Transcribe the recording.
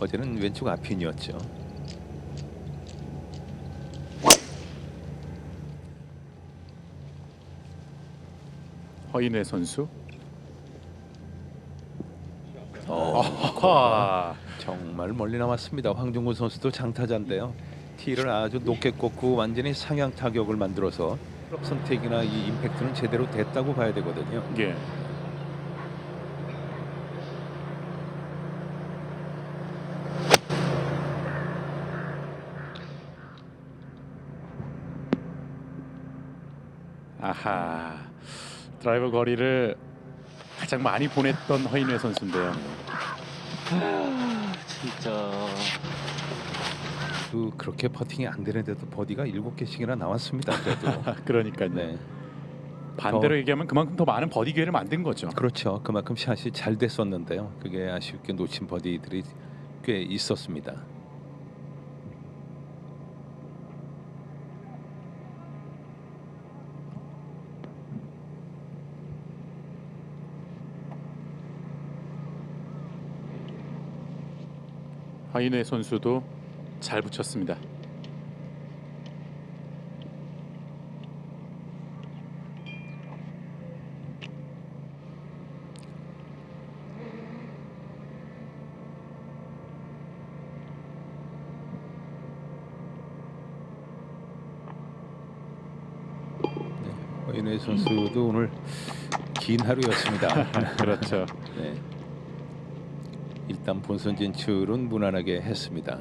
어제는 왼쪽 앞핀이었죠. 허인회 선수. 어, 아, 정말 멀리 남았습니다. 황종구 선수도 장타자인데요. 티를 아주 높게 꽂고 완전히 상향 타격을 만들어서 선택이나 이 임팩트는 제대로 됐다고 봐야 되거든요. 예. 아하 드라이버 거리를 가장 많이 보냈던 허인회 선수인데요. 진짜 그 그렇게 퍼팅이 안 되는데도 버디가 일곱 개씩이나 나왔습니다. 그래도 그러니까요. 네, 반대로 더- 얘기하면 그만큼 더 많은 버디 기회를 만든 거죠. 그렇죠. 그만큼 샷이 잘 됐었는데요. 그게 아쉽게 놓친 버디들이 꽤 있었습니다. 허인회 선수도 잘 붙였습니다. 허인혜 선수도 오늘 긴 하루였습니다. 그렇죠. 네. 일단 본선 진출은 무난하게 했습니다.